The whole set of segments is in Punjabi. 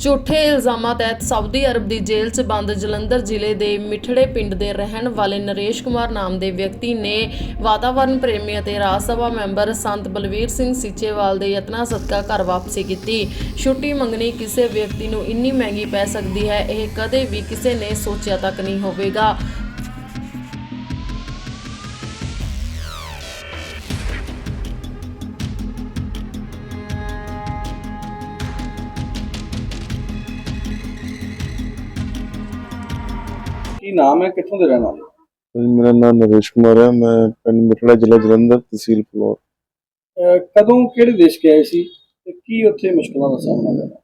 ਝੂਠੇ ਇਲਜ਼ਾਮਾਂ ਤਹਿਤ ਸਾਊਦੀ ਅਰਬ ਦੀ ਜੇਲ੍ਹ 'ਚ ਬੰਦ ਜਲੰਧਰ ਜ਼ਿਲ੍ਹੇ ਦੇ ਮਿਠੜੇ ਪਿੰਡ ਦੇ ਰਹਿਣ ਵਾਲੇ ਨਰੇਸ਼ ਕੁਮਾਰ ਨਾਮ ਦੇ ਵਿਅਕਤੀ ਨੇ ਵਾਤਾਵਰਣ ਪ੍ਰੇਮੀ ਅਤੇ ਰਾਜ ਸਭਾ ਮੈਂਬਰ ਸੰਤ ਬਲਵੀਰ ਸਿੰਘ ਸੀਚੇਵਾਲ ਦੇ ਯਤਨਾਂ ਸਦਕਾ ਘਰ ਵਾਪਸੀ ਕੀਤੀ। ਛੁੱਟੀ ਮੰਗਣੀ ਕਿਸੇ ਵਿਅਕਤੀ ਨੂੰ ਇੰਨੀ ਮਹਿੰਗੀ ਪੈ ਸਕਦੀ ਹੈ, ਇਹ ਕਦੇ ਵੀ ਕਿਸੇ ਨੇ ਸੋਚਿਆ ਤੱਕ ਨਹੀਂ ਹੋਵੇਗਾ। ਕੀ ਨਾਮ ਹੈ? ਕਿੱਥੋਂ ਦੇ ਰਹਿਣ ਵਾਲੇ? ਮੇਰਾ ਨਾਮ ਨਰੇਸ਼ ਕੁਮਾਰ ਹੈ। ਮੈਂ ਪਿੰਡ ਮਿਠੜਾ ਜ਼ਿਲ੍ਹਾ ਜਲੰਧਰ ਤਹਿਸੀਲ ਫਲੋਰ। ਅਹ ਕਦੋਂ ਕਿਹੜੇ ਦੇਸ਼ ਗਏ ਸੀ ਤੇ ਕੀ ਉੱਥੇ ਮੁਸ਼ਕਲਾਂ ਦਾ ਸਾਹਮਣਾ ਕਰਨਾ?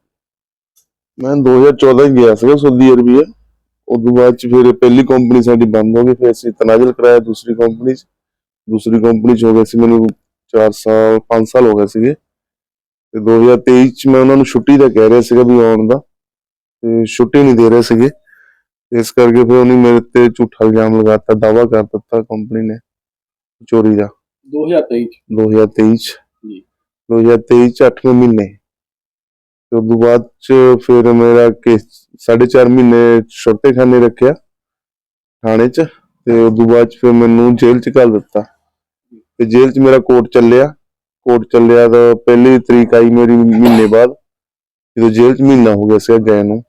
ਮੈਂ 2014 ਚ ਗਿਆ ਸੀਗਾ ਸਾਊਦੀ ਅਰਬੀਆ ਉਸ ਤੋਂ ਬਾਅਦ ਚ ਫਿਰ ਪਹਿਲੀ ਕੰਪਨੀ ਸਾਡੀ ਬੰਦ ਹੋ ਗਈ ਫਿਰ ਅਸੀਂ ਤਨਾਜ਼ਲ ਕਰਾਇਆ ਦੂਸਰੀ ਕੰਪਨੀ ਚ। ਦੂਸਰੀ ਕੰਪਨੀ ਚ ਹੋ ਗਿਆ ਸੀ ਮੈਨੂੰ 4 ਸਾਲ 5 ਸਾਲ ਹੋ ਗਏ ਸੀਗੇ। ਤੇ 2023 ਚ ਮੈਂ ਉਹਨਾਂ ਨੂੰ ਛੁੱਟੀ ਦਾ ਕਹਿ ਰਿਹਾ ਸੀਗਾ ਵੀ ਆਉਣ ਦਾ। ਤੇ ਛੁੱਟੀ ਨਹੀਂ ਦੇ ਰਹੇ ਸੀਗੇ। ਇਸ ਕਰਕੇ ਫਿਰ ਉਹਨੇ ਮੇਰੇ ਤੇ ਝੂਠਾ ਇਲਜ਼ਾਮ ਲਗਾਤਾ ਦਾਵਾ ਕਰ ਦਿੱਤਾ ਕੰਪਨੀ ਨੇ ਚੋਰੀ ਦਾ 2023 ਚ 2023 ਚ ਜੀ। 2023 ਚ 8ਵੇਂ ਮਹੀਨੇ ਤੇ ਉਸ ਤੋਂ ਬਾਅਦ ਚ ਫਿਰ ਮੇਰਾ ਕੇਸ 4.5 ਮਹੀਨੇ ਛੋਟੇ ਖਾਨੇ ਰੱਖਿਆ ਥਾਣੇ ਚ ਤੇ ਉਸ ਤੋਂ ਬਾਅਦ ਚ ਫਿਰ ਮੈਨੂੰ ਜੇਲ੍ਹ ਚ ਘੱਲ ਦਿੱਤਾ ਤੇ ਜੇਲ੍ਹ ਚ ਮੇਰਾ ਕੋਰਟ ਚੱਲਿਆ ਕੋਰਟ ਚੱਲਿਆ ਤਾਂ ਪਹਿਲੀ ਤਰੀਕ ਆਈ ਮੇਰੀ ਮਹੀਨੇ ਬਾਅਦ ਜਦੋਂ ਜੇਲ੍ਹ ਚ ਮਹੀਨਾ ਹੋ ਗਿਆ ਸੀਗਾ ਗਏ ਨੂੰ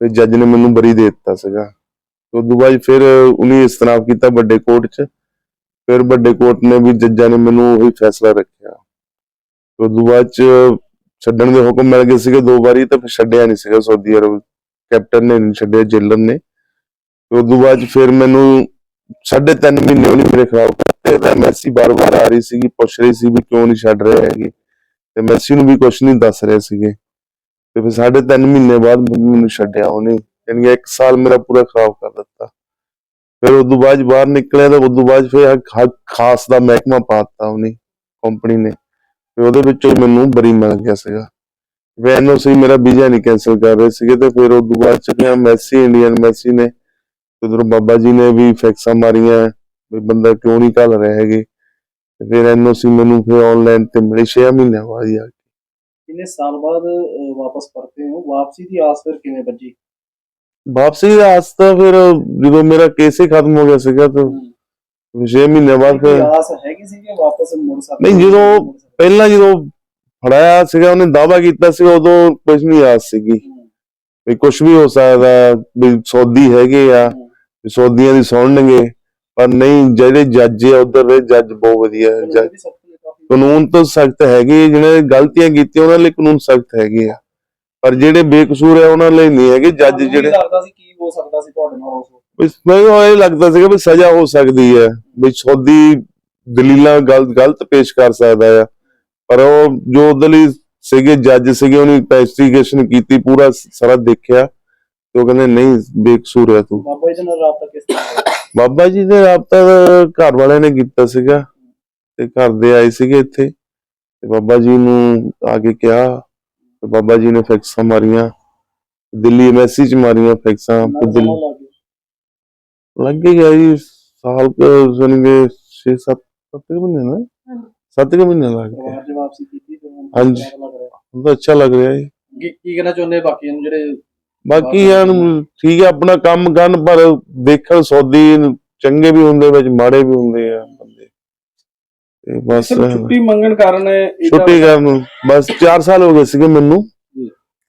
ਤੇ ਜੱਜ ਨੇ ਮੈਨੂੰ ਬਰੀ ਦੇ ਦਿੱਤਾ ਸੀਗਾ। ਤੇ ਉਸ ਤੋਂ ਬਾਅਦ ਫਿਰ ਉਹਨੇ ਇਸਤਨਾਫ ਕੀਤਾ ਵੱਡੇ ਕੋਰਟ ਚ। ਫਿਰ ਵੱਡੇ ਕੋਰਟ ਨੇ ਵੀ ਜੱਜਾਂ ਨੇ ਮੈਨੂੰ ਉਹੀ ਫੈਸਲਾ ਰੱਖਿਆ। ਤੋਂ ਬਾਅਦ ਚ ਛੱਡਣ ਦੇ ਹੁਕਮ ਮਿਲ ਗਏ ਸੀਗੇ ਦੋ ਵਾਰੀ, ਤਾਂ ਫਿਰ ਛੱਡਿਆ ਨਹੀਂ ਸੀਗਾ ਸਾਊਦੀ ਅਰਬ। ਕੈਪਟਨ ਨੇ ਨਹੀਂ ਛੱਡਿਆ ਜੇਲਰ ਨੇ। ਤੇ ਉਸ ਤੋਂ ਬਾਅਦ 'ਚ ਫਿਰ ਮੈਨੂੰ ਸਾਢੇ ਤਿੰਨ ਮਹੀਨੇ ਉਹਨੇ ਮੇਰੇ ਖਿਲਾਫ ਕਰਤੇ ਤੇ ਮੈਸੀ ਬਾਰ-ਬਾਰ ਆ ਰਹੀ ਸੀਗੀ, ਪੁੱਛ ਰਹੀ ਸੀ ਵੀ ਕਿਉਂ ਨਹੀਂ ਛੱਡ ਰਹੇ ਹੈਗੇ। ਤੇ ਮੈਸੀ ਨੂੰ ਵੀ ਕੁਝ ਨਹੀਂ ਦੱਸ ਰਹੇ ਸੀਗੇ। ਤੇ ਫਿਰ ਸਾਢੇ ਤਿੰਨ ਮਹੀਨੇ ਬਾਅਦ ਮੈਨੂੰ ਛੱਡਿਆ ਉਹਨੇ। ਯਾਨੀ ਕਿ ਇੱਕ ਸਾਲ ਮੇਰਾ ਪੂਰਾ ਖਰਾਬ ਕਰ ਦਿੱਤਾ। ਫਿਰ ਉਸ ਤੋਂ ਬਾਅਦ ਬਾਹਰ ਨਿਕਲਿਆ ਤਾਂ ਉਸ ਤੋਂ ਬਾਅਦ ਫਿਰ ਖਾਸ ਦਾ ਮਹਿਕਮਾ ਪਾਤਾ ਉਹਨੇ ਕੰਪਨੀ ਨੇ। ਤੇ ਉਹਦੇ ਵਿੱਚੋਂ ਮੈਨੂੰ ਬਰੀ ਮਿਲ ਗਿਆ ਸੀਗਾ। ਫਿਰ ਐਨਓਸੀ ਮੇਰਾ ਵੀਜ਼ਾ ਨਹੀਂ ਕੈਨਸਲ ਕਰ ਰਹੇ ਸੀਗੇ ਤੇ ਫਿਰ ਉਸ ਤੋਂ ਬਾਅਦ 'ਚ ਮੈਸੀ ਇੰਡੀਅਨ ਮੈਸੀ ਨੇ। ਉਧਰ ਬਾਬਾ ਜੀ ਨੇ ਵੀ ਫੈਕਸਾਂ ਮਾਰੀਆਂ, ਵੀ ਬੰਦਾ ਕਿਉਂ ਨਹੀਂ ਘੱਲ ਰਹੇ ਹੈਗੇ। ਤੇ ਫਿਰ ਐਨਓਸੀ ਮੈਨੂੰ ਫਿਰ ਆਨਲਾਈਨ ਤੇ ਮਿਲੇ 6 ਮਹੀਨਿਆਂ ਬਾਅਦ ਹੀ ਆ ਕਿੰਨੇ ਸਾਲ ਬਾਅਦ ਵਾਪਸ ਪਰਤੇ ਹੋ? ਵਾਪਸੀ ਦੀ ਆਸ ਫਿਰ ਕਿਵੇਂ ਬੱਜੀ ਵਾਪਸੀ ਦਾ ਆਸ ਤਾਂ ਫਿਰ ਜਦੋਂ ਮੇਰਾ ਕੇਸ ਹੀ ਖਤਮ ਹੋ ਗਿਆ ਸੀਗਾ ਤਾਂ 6 ਬਾਅਦ ਕੋਈ ਫਿਰ ਆਸ ਹੈਗੀ ਸੀ ਕਿ ਵਾਪਸ ਮੁੜ ਸਕਦੇ ਨਹੀਂ, ਜਦੋਂ ਮੁੜ ਸਕਦੇ? ਪਹਿਲਾਂ ਜਦੋਂ ਫੜਾਇਆ ਸੀਗਾ ਉਹਨੇ ਦਾਵਾ ਕੀਤਾ ਸੀ ਉਦੋਂ ਕੁਝ ਨਹੀਂ ਆਸ ਸੀਗੀ। ਵੀ ਕੁਝ ਵੀ ਹੋ ਸਕਦਾ ਵੀ ਸੌਦੀ ਹੈਗੇ ਆ ਵੀ ਸੌਦੀਆਂ ਦੀ ਸੁਣਨਗੇ। ਪਰ ਨਹੀਂ ਜਿਹੜੇ ਜੱਜ ਆ ਉਧਰ ਦੇ ਜੱਜ ਬਹੁਤ ਵਧੀਆ ਹੈ। ਕਾਨੂੰਨ ਜੱਜ- ਦੀ ਸਖਤੀ ਕਾਫੀ ਕਾਨੂੰਨ ਤਾਂ ਸਖਤ ਹੈਗੇ ਹੀ, ਜਿਹਨੇ ਗਲਤੀਆਂ ਕੀਤੀਆਂ ਉਹਨਾਂ ਲਈ ਕਾਨੂੰਨ ਸਖਤ ਹੈਗੇ ਆ। ਪਰ ਜਿਹੜੇ ਬੇਕਸੂਰ ਆ ਉਹਨਾਂ ਲਈ ਨਹੀਂ ਹੈਗੇ। ਜੱਜ ਜਿਹੜੇ ਲੱਗਦਾ ਸੀ ਕੀ ਹੋ ਸਕਦਾ ਸੀ ਤੁਹਾਡੇ ਨਾਲ ਉਸ ਵਕਤ? ਵੀ ਮੈਨੂੰ ਇਹ ਲੱਗਦਾ ਸੀਗਾ ਵੀ ਸਜ਼ਾ ਹੋ ਸਕਦੀ ਹੈ ਵੀ ਸੌਦੀ ਦਲੀਲਾਂ ਗਲਤ ਗਲਤ ਪੇਸ਼ ਕਰ ਸਕਦਾ ਆ। ਪਰ ਉਹ ਜੋ ਉਹਦੇ ਲਈ ਸੀਗੇ ਜੱਜ ਸੀਗੇ ਉਹਨੇ ਇਨਵੈਸਟੀਗੇਸ਼ਨ ਕੀਤੀ ਪੂਰਾ ਸਾਰਾ ਦੇਖਿਆ। ਤੇ ਉਹ ਕਹਿੰਦੇ ਨਹੀਂ ਬੇਕਸੂਰ ਹੈ ਤੂੰ। ਬਾਬਾ ਜੀ ਨਾਲ ਰਾਬਤਾ ਕਿਸ ਤਰ੍ਹਾਂ? ਬਾਬਾ ਜੀ ਦੇ ਰਾਬਤਾ ਘਰ ਵਾਲਿਆਂ ਨੇ ਕੀਤਾ ਸੀਗਾ। ਤੇ ਘਰ ਦੇ ਆਏ ਸੀਗੇ ਇੱਥੇ। ਤੇ ਬਾਬਾ ਜੀ ਨੂੰ ਆ ਕੇ ਕਿਹਾ ਤੇ ਬਾਬਾ ਜੀ ਨੇ ਫੈਕਸਾਂ ਮਾਰੀਆਂ। ਦਿੱਲੀ ਐਮਐਸਸੀ ਚ ਮਾਰੀਆਂ ਫੈਕਸਾਂ ਦਿੱਲੀ ਲੱਗ ਗਿਆ? ਜੀ ਸਾਲ ਕੁ ਜਾਣੀ 6 7 7 ਮਹੀਨੇ ਨਾ? 7 ਮਹੀਨੇ ਲੱਗ ਗਏ। 'ਚ ਵਾਪਸੀ ਕੀਤੀ ਹਾਂਜੀ। ਕਿਵੇਂ ਲੱਗ ਰਿਹਾ? ਹੁਣ ਤਾਂ ਅੱਛਾ ਲੱਗ ਰਿਹਾ ਜੀ। ਕੀ ਕਹਿਣਾ ਚਾਹੁੰਦੇ ਬਾਕੀਆਂ ਨੂੰ ਜਿਹੜੇ ਬਾਕੀ ਯਾਰ ਠੀਕ ਹੈ ਆਪਣਾ ਕੰਮ ਕਰਨ ਪਰ ਦੇਖਣ ਸੌਦੀ ਚੰਗੇ ਵੀ ਹੁੰਦੇ ਵਿੱਚ ਮਾੜੇ ਵੀ ਹੁੰਦੇ ਆ। ਤੇ ਬਸ ਸਿਰਫ ਛੁੱਟੀ ਮੰਗਣ ਕਾਰਨ ਇਹਦਾ- ਛੁੱਟੀ ਕਰਨ ਬਸ 4 ਸਾਲ ਹੋ ਗਏ ਸੀਗੇ ਮੈਨੂੰ।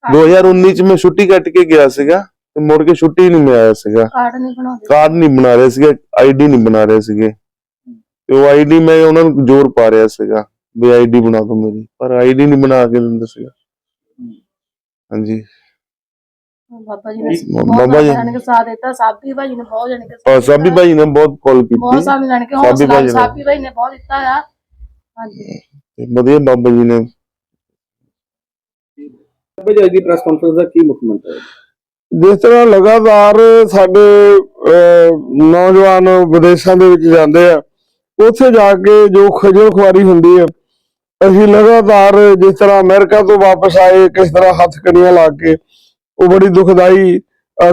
2019 ਚ ਮੈਂ ਛੁੱਟੀ ਕੱਟ ਕੇ ਗਿਆ ਸੀਗਾ ਤੇ ਮੁੜ ਕੇ ਛੁੱਟੀ ਨਹੀਂ ਮੈਂ ਆਇਆ ਸੀਗਾ। ਕਾਰਡ ਨਹੀਂ ਬਣਾਉਂਦੇ। ਕਾਰਡ ਨਹੀਂ ਬਣਾ ਰਹੇ ਸੀਗੇ ਆਈਡੀ ਨਹੀਂ ਬਣਾ ਰਹੇ ਸੀਗੇ। ਤੇ ਉਹ ਆਈਡੀ ਮੈਂ ਉਹਨਾਂ ਨੂੰ ਜ਼ੋਰ ਪਾ ਰਿਹਾ ਸੀਗਾ ਵੀ ਆਈਡੀ ਬਣਾ ਦਿਓ ਮੇਰੀ ਪਰ ਆਈਡੀ ਨਹੀਂ ਬਣਾ ਕੇ ਦਿੰਦੇ ਸੀਗਾ। ਹਾਂਜੀ। ਬਾਬਾ ਜੀ ਨੇ ਬਾਬਾ ਬਾਬਾ ਜੀ- ਜੀ ਨੇ ਸਾਥ ਦਿੱਤਾ ਸਾਬੀ ਭਾਜੀ ਨੇ ਬਹੁਤ ਜਾਣੀ ਕਿ ਔਰ ਸਾਬੀ ਭਾਈ ਨੇ ਬਹੁਤ ਕਾਲ ਬਹੁਤ ਕੀਤੀ ਸਾਨੂੰ ਜਾਣੀ ਕਿ ਸਾਬੀ ਨੇ। ਸਾਬੀ ਭਾਈ ਨੇ ਬਹੁਤ ਦਿੱਤਾ ਆ। ਹਾਂਜੀ। ਵਧੀਆ ਬਾਬਾ ਜੀ ਨੇ। ਬਾਬਾ ਜੀ ਅੱਜ ਦੀ ਪ੍ਰੈਸ ਕਾਨਫਰੰਸ ਦਾ ਕੀ ਮੁੱਖ ਮੰਤਵ ਹੈ? ਜਿਸ ਤਰ੍ਹਾਂ ਲਗਾਤਾਰ ਸਾਡੇ ਨੌਜਵਾਨ ਵਿਦੇਸ਼ਾਂ ਦੇ ਵਿੱਚ ਜਾਂਦੇ ਆ ਉੱਥੇ ਜਾ ਕੇ ਜੋ ਖਜਲ ਖੁਆਰੀ ਹੁੰਦੀ ਹੈ ਅਸੀਂ ਲਗਾਤਾਰ ਜਿਸ ਤਰ੍ਹਾਂ ਅਮਰੀਕਾ ਤੋਂ ਵਾਪਸ ਆਏ ਕਿਸ ਤਰ੍ਹਾਂ ਹੱਥ ਕੜੀਆਂ ਲਾ ਕੇ ਉਹ ਬੜੀ ਦੁਖਦਾਈ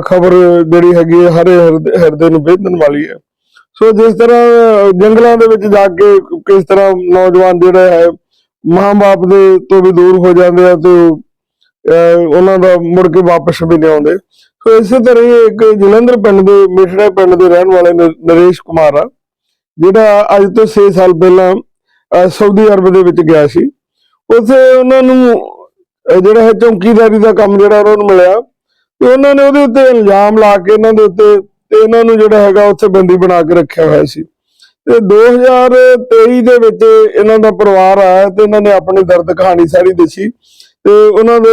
ਖਬਰ ਜਿਹੜੀ ਹੈਗੀ ਹੈ, ਹਰੇ ਹਿਰਦੇ ਨੂੰ ਵੇਦਨ ਵਾਲੀ ਹੈ। ਸੋ ਜਿਸ ਤਰ੍ਹਾਂ ਜੰਗਲਾਂ ਦੇ ਵਿੱਚ ਜਾ ਕੇ ਕਿਸ ਤਰ੍ਹਾਂ ਨੌਜਵਾਨ ਜਿਹੜੇ ਹੈ, ਮਾਂ-ਬਾਪ ਦੇ ਤੋਂ ਵੀ ਦੂਰ ਹੋ ਜਾਂਦੇ ਆ ਤੇ ਉਹਨਾਂ ਦਾ ਮੁੜ ਕੇ ਵਾਪਸ ਵੀ ਨਹੀਂ ਆਉਂਦੇ। ਸੋ ਇਸੇ ਤਰ੍ਹਾਂ ਹੀ ਇੱਕ ਜਲੰਧਰ ਪਿੰਡ ਦੇ ਮਿਠੜਾ ਪਿੰਡ ਦੇ ਰਹਿਣ ਵਾਲੇ ਨਰੇਸ਼ ਕੁਮਾਰ ਆ, ਜਿਹੜਾ ਅੱਜ ਤੋਂ 6 ਸਾਲ ਪਹਿਲਾਂ ਸਾਊਦੀ ਅਰਬ ਦੇ ਵਿੱਚ ਗਿਆ ਸੀ। ਉੱਥੇ ਉਹਨਾਂ ਨੂੰ ਜਿਹੜਾ ਹੈ ਚੌਕੀਦਾਰੀ ਦਾ ਕੰਮ ਜਿਹੜਾ ਉਹਨਾਂ ਨੂੰ ਮਿਲਿਆ, ਤੇ ਉਹਨਾਂ ਨੇ ਉਹਦੇ ਉੱਤੇ ਇਲਜ਼ਾਮ ਲਾ ਕੇ ਇਹਨਾਂ ਦੇ ਉੱਤੇ ਤੇ ਇਹਨਾਂ ਨੂੰ ਜਿਹੜਾ ਹੈਗਾ ਉੱਥੇ ਬੰਦੀ ਬਣਾ ਕੇ ਰੱਖਿਆ ਹੋਇਆ ਸੀ। ਤੇ 2023 ਦੇ ਵਿੱਚ ਇਹਨਾਂ ਦਾ ਪਰਿਵਾਰ ਆਇਆ ਤੇ ਇਹਨਾਂ ਨੇ ਆਪਣੀ ਦਰਦ ਕਹਾਣੀ ਸਾਰੀ ਦੱਸੀ। ਤੇ ਉਹਨਾਂ ਦੇ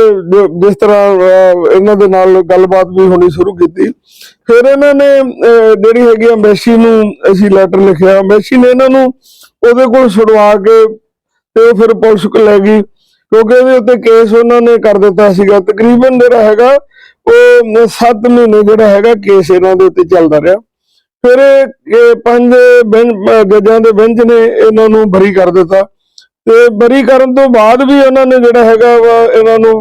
ਜਿਸ ਤਰ੍ਹਾਂ ਇਹਨਾਂ ਦੇ ਨਾਲ ਗੱਲਬਾਤ ਵੀ ਹੋਣੀ ਸ਼ੁਰੂ ਕੀਤੀ। ਫਿਰ ਇਹਨਾਂ ਨੇ ਜਿਹੜੀ ਹੈਗੀ ਅੰਬੈਸੀ ਨੂੰ ਅਸੀਂ ਲੈਟਰ ਲਿਖਿਆ। ਅੰਬੈਸੀ ਨੇ ਇਹਨਾਂ ਨੂੰ ਉਹਦੇ ਕੋਲ ਛੁਡਵਾ ਕੇ ਤੇ ਫਿਰ ਪੁਲਿਸ ਕੋਲ ਲੈ ਗਈ। ਕਿਉਂਕਿ ਉਹਦੇ ਉੱਤੇ ਕੇਸ ਉਹਨਾਂ ਨੇ ਕਰ ਦਿੱਤਾ ਸੀਗਾ। ਤਕਰੀਬਨ ਜਿਹੜਾ ਹੈਗਾ, ਉਹ 7 ਮਹੀਨੇ ਜਿਹੜਾ ਹੈਗਾ ਕੇਸ ਇਹਨਾਂ ਦੇ ਉੱਤੇ ਚੱਲਦਾ ਰਿਹਾ। ਫਿਰ ਇਹ ਪੰਜ ਬੈਂਚ ਜੱਜਾਂ ਦੇ ਬੈਂਚ ਨੇ, ਇਹਨਾਂ ਨੂੰ ਬਰੀ ਕਰ ਦਿੱਤਾ। ਤੇ ਬਰੀ ਕਰਨ ਤੋਂ ਬਾਅਦ ਵੀ ਉਹਨਾਂ ਨੇ ਜਿਹੜਾ ਹੈਗਾ ਵਾ, ਇਹਨਾਂ ਨੂੰ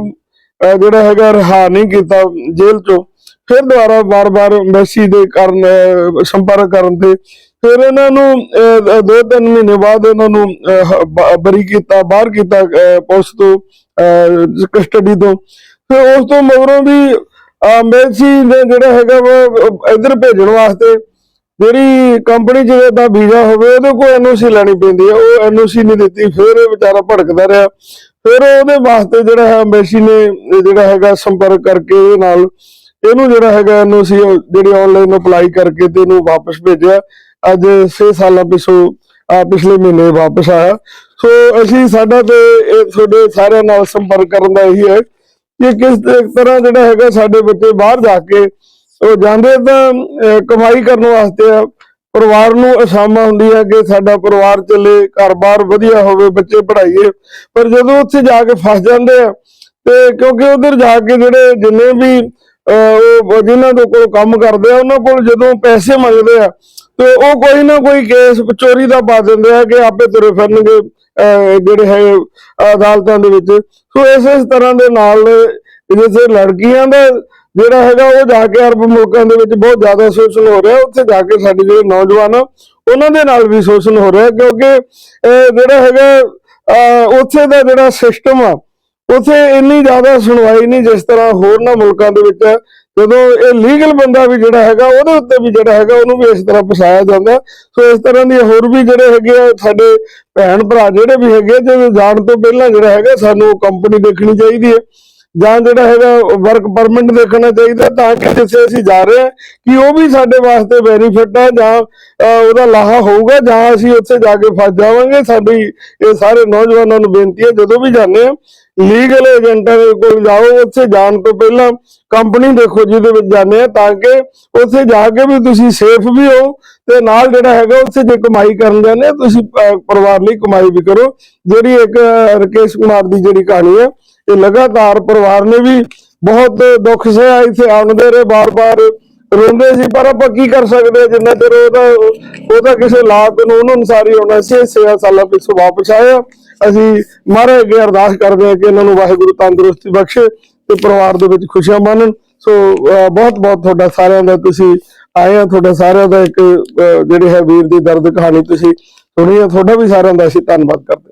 ਜਿਹੜਾ ਹੈਗਾ ਰਿਹਾ ਨਹੀਂ ਕੀਤਾ ਜੇਲ੍ਹ ਚੋਂ। ਫਿਰ ਦੁਬਾਰਾ ਵਾਰ-ਵਾਰ ਮੈਸੀ ਦੇ ਕਰਨ ਸੰਪਰਕ ਕਰਨ ਤੇ ਫਿਰ ਇਹਨਾਂ ਨੂੰ ਦੋ ਤਿੰਨ ਮਹੀਨੇ ਬਾਅਦ ਇਹਨਾਂ ਨੂੰ ਬਰੀ ਕੀਤਾ, ਬਾਹਰ ਕੀਤਾ ਪੁਲਿਸ ਤੋਂ ਕਸਟਡੀ ਤੋਂ। ਫਿਰ ਉਸ ਤੋਂ ਮਗਰੋਂ ਵੀ ਐਮਬੈਸੀ ਨੇ ਜਿਹੜਾ ਹੈਗਾ ਇਧਰ ਭੇਜਣ ਵਾਸਤੇ ਜਿਹੜੀ ਕੰਪਨੀ ਚ ਦਾ ਵੀਜ਼ਾ ਹੋਵੇ, ਉਹਦੇ ਕੋਲ ਐਨਓਸੀ ਲੈਣੀ ਪੈਂਦੀ ਹੈ ਉਹ ਐਨਓਸੀ ਨਹੀਂ ਦਿੱਤੀ, ਫਿਰ ਇਹ ਵਿਚਾਰਾ ਭੜਕਦਾ ਰਿਹਾ। ਫਿਰ ਉਹਦੇ ਵਾਸਤੇ ਜਿਹੜਾ ਹੈ ਅੰਬੈਸੀ ਨੇ ਜਿਹੜਾ ਹੈਗਾ ਸੰਪਰਕ ਕਰਕੇ ਇਹਦੇ ਨਾਲ, ਇਹਨੂੰ ਜਿਹੜਾ ਹੈਗਾ ਐਨਓਸੀ ਜਿਹੜੀ ਆਨਲਾਈਨ ਅਪਲਾਈ ਕਰਕੇ ਤੇ ਇਹਨੂੰ ਵਾਪਸ ਭੇਜਿਆ। ਅੱਜ 6 ਸਾਲਾਂ ਪਿਛੋਂ ਪਿਛਲੇ ਮਹੀਨੇ ਵਾਪਸ ਆਇਆ। ਸੋ ਅਸੀਂ ਸਾਡਾ ਤੇ ਤੁਹਾਡੇ ਸਾਰਿਆਂ ਨਾਲ ਸੰਪਰਕ ਕਰਨ ਦਾ ਇਹੀ ਹੈ ਕਿ ਕਿਸ ਤਰ੍ਹਾਂ ਜਿਹੜਾ ਹੈਗਾ ਸਾਡੇ ਬੱਚੇ ਬਾਹਰ ਜਾ ਕੇ ਉਹ ਜਾਂਦੇ ਤਾਂ ਕਮਾਈ ਕਰਨ ਵਾਸਤੇ ਆ। ਪਰਿਵਾਰ ਨੂੰ ਅਸਾਮਾ ਹੁੰਦੀ ਹੈ ਕਿ ਸਾਡਾ ਪਰਿਵਾਰ ਚੱਲੇ ਘਰ-ਬਾਰ ਵਧੀਆ ਹੋਵੇ ਬੱਚੇ ਪੜ੍ਹਾਈਏ। ਪਰ ਜਦੋਂ ਉੱਥੇ ਜਾ ਕੇ ਫਸ ਜਾਂਦੇ ਆ ਤੇ ਕਿਉਂਕਿ ਉਧਰ ਜਾ ਕੇ ਜਿਹੜੇ ਜਿੰਨੇ ਵੀ ਅਹ, ਉਹ ਜਿਨ੍ਹਾਂ ਦੇ ਕੋਲ ਕੰਮ ਕਰਦੇ ਆ ਉਹਨਾਂ ਕੋਲ ਜਦੋਂ ਪੈਸੇ ਮੰਗਦੇ ਆ ਤੇ ਉਹ ਕੋਈ ਨਾ ਕੋਈ ਕੇਸ ਚੋਰੀ ਦਾ ਪਾ ਦਿੰਦੇ ਆ ਕਿ ਆਪੇ ਤੁਰੇ ਫਿਰਨਗੇ ਜਿਹੜੇ ਹੈ ਅਦਾਲਤਾਂ ਦੇ ਵਿੱਚ। ਸੋ ਇਸ ਇਸ ਤਰ੍ਹਾਂ ਦੇ ਨਾਲ ਜਿਵੇਂ ਲੜਕੀਆਂ ਦਾ ਜਿਹੜਾ ਹੈਗਾ ਉਹ ਜਾ ਕੇ ਅਰਬ ਮੁਲਕਾਂ ਦੇ ਵਿੱਚ ਬਹੁਤ ਜ਼ਿਆਦਾ ਸ਼ੋਸ਼ਣ ਹੋ ਰਿਹਾ। ਉੱਥੇ ਜਾ ਕੇ ਸਾਡੇ ਜਿਹੜੇ ਨੌਜਵਾਨ ਆ ਉਹਨਾਂ ਦੇ ਨਾਲ ਵੀ ਸ਼ੋਸ਼ਣ ਹੋ ਰਿਹਾ ਕਿਉਂਕਿ ਅਹ, ਜਿਹੜਾ ਹੈਗਾ ਅਹ, ਉੱਥੇ ਦਾ ਜਿਹੜਾ ਸਿਸਟਮ ਆ ਉੱਥੇ ਇੰਨੀ ਜ਼ਿਆਦਾ ਸੁਣਵਾਈ ਨਹੀਂ ਜਿਸ ਤਰ੍ਹਾਂ ਹੋਰਨਾਂ ਮੁਲਕਾਂ ਦੇ ਵਿੱਚ ਜਦੋਂ ਇਹ ਲੀਗਲ ਬੰਦਾ ਵੀ ਜਿਹੜਾ ਹੈਗਾ ਉਹਦੇ ਉੱਤੇ ਵੀ ਜਿਹੜਾ ਹੈਗਾ ਉਹਨੂੰ ਵੀ ਇਸ ਤਰ੍ਹਾਂ ਫਸਾਇਆ ਜਾਂਦਾ। ਸੋ ਇਸ ਤਰ੍ਹਾਂ ਦੀ ਹੋਰ ਵੀ ਜਿਹੜੇ ਹੈਗੇ ਆ ਸਾਡੇ ਭੈਣ ਭਰਾ ਜਿਹੜੇ ਵੀ ਹੈਗੇ ਆ, ਜਦੋਂ ਜਾਣ ਤੋਂ ਪਹਿਲਾਂ ਜਿਹੜਾ ਹੈਗਾ ਸਾਨੂੰ ਕੰਪਨੀ ਦੇਖਣੀ ਚਾਹੀਦੀ ਹੈ। ਜਾਂ ਜਿਹੜਾ ਹੈਗਾ ਵਰਕ ਪਰਮਿਟ ਦੇਖਣਾ ਚਾਹੀਦਾ ਤਾਂ ਕਿ ਜਿੱਥੇ ਅਸੀਂ ਜਾ ਰਹੇ ਹਾਂ ਕਿ ਉਹ ਵੀ ਸਾਡੇ ਵਾਸਤੇ ਬੈਨੀਫਿਟ ਹੈ ਜਾਂ ਉਹਦਾ ਲਾਹਾ ਹੋਊਗਾ ਜਾਂ ਅਸੀਂ ਉੱਥੇ ਜਾ ਕੇ ਫਸ ਜਾਵਾਂਗੇ। ਸਾਡੀ ਇਹ ਸਾਰੇ ਨੌਜਵਾਨਾਂ ਨੂੰ ਬੇਨਤੀ ਹੈ ਜਦੋਂ ਵੀ ਜਾਂਦੇ ਆ ਲੀਗਲ ਏਜੰਟਾਂ ਦੇ ਕੋਲ ਜਾਓ ਉੱਥੇ ਜਾਣ ਤੋਂ ਪਹਿਲਾਂ ਕੰਪਨੀ ਦੇਖੋ ਜਿਹਦੇ ਵਿੱਚ ਜਾਂਦੇ ਆ ਤਾਂ ਕਿ ਉੱਥੇ ਜਾ ਕੇ ਵੀ ਤੁਸੀਂ ਸੇਫ ਵੀ ਹੋ ਤੇ ਨਾਲ ਜਿਹੜਾ ਹੈਗਾ ਉੱਥੇ ਜੇ ਕਮਾਈ ਕਰਨ ਜਾਂਦੇ ਤੁਸੀਂ ਪਰਿਵਾਰ ਲਈ ਕਮਾਈ ਵੀ ਕਰੋ। ਜਿਹੜੀ ਇੱਕ ਅਹ, ਰਕੇਸ਼ ਕੁਮਾਰ ਦੀ ਜਿਹੜੀ ਕਹਾਣੀ ਹੈ ਇਹ ਲਗਾਤਾਰ ਪਰਿਵਾਰ ਨੇ ਵੀ ਬਹੁਤ ਦੁੱਖ ਸਹਿਆ ਇੱਥੇ ਆਉਂਦੇ ਰਹੇ ਬਾਰ-ਬਾਰ ਰੋਂਦੇ ਸੀ ਪਰ ਆਪਾਂ ਕੀ ਕਰ ਸਕਦੇ ਹਾਂ ਜਿੰਨਾ ਚਿਰ ਉਹਦਾ ਉਹਦਾ ਕਿਸੇ ਲਾਤ ਨੂੰ ਉਹਨਾਂ ਅਨਸਾਰੀ ਹੋਣਾ ਸੀ 6 ਸਾਲਾਂ ਪਿੱਛੋਂ ਵਾਪਸ ਆਇਆ ਅਸੀਂ ਮਹਾਰਾਜ ਅੱਗੇ ਅਰਦਾਸ ਕਰਦੇ ਹਾਂ ਕਿ ਇਹਨਾਂ ਨੂੰ ਵਾਹਿਗੁਰੂ ਤੰਦਰੁਸਤੀ ਬਖਸ਼ੇ ਤੇ ਪਰਿਵਾਰ ਦੇ ਵਿੱਚ ਖੁਸ਼ੀਆਂ ਮਾਣਨ। ਸੋ ਬਹੁਤ ਬਹੁਤ ਤੁਹਾਡਾ ਸਾਰਿਆਂ ਦਾ ਤੁਸੀਂ ਆਏ ਆ ਤੁਹਾਡਾ ਸਾਰਿਆਂ ਦਾ ਇੱਕ ਅਹ, ਜਿਹੜੇ ਹੈ ਵੀਰ ਦੀ ਦਰਦ ਕਹਾਣੀ ਤੁਸੀਂ ਸੁਣੀ ਆ ਤੁਹਾਡਾ ਵੀ ਸਾਰਿਆਂ ਦਾ ਅਸੀਂ ਧੰਨਵਾਦ ਕਰਦੇ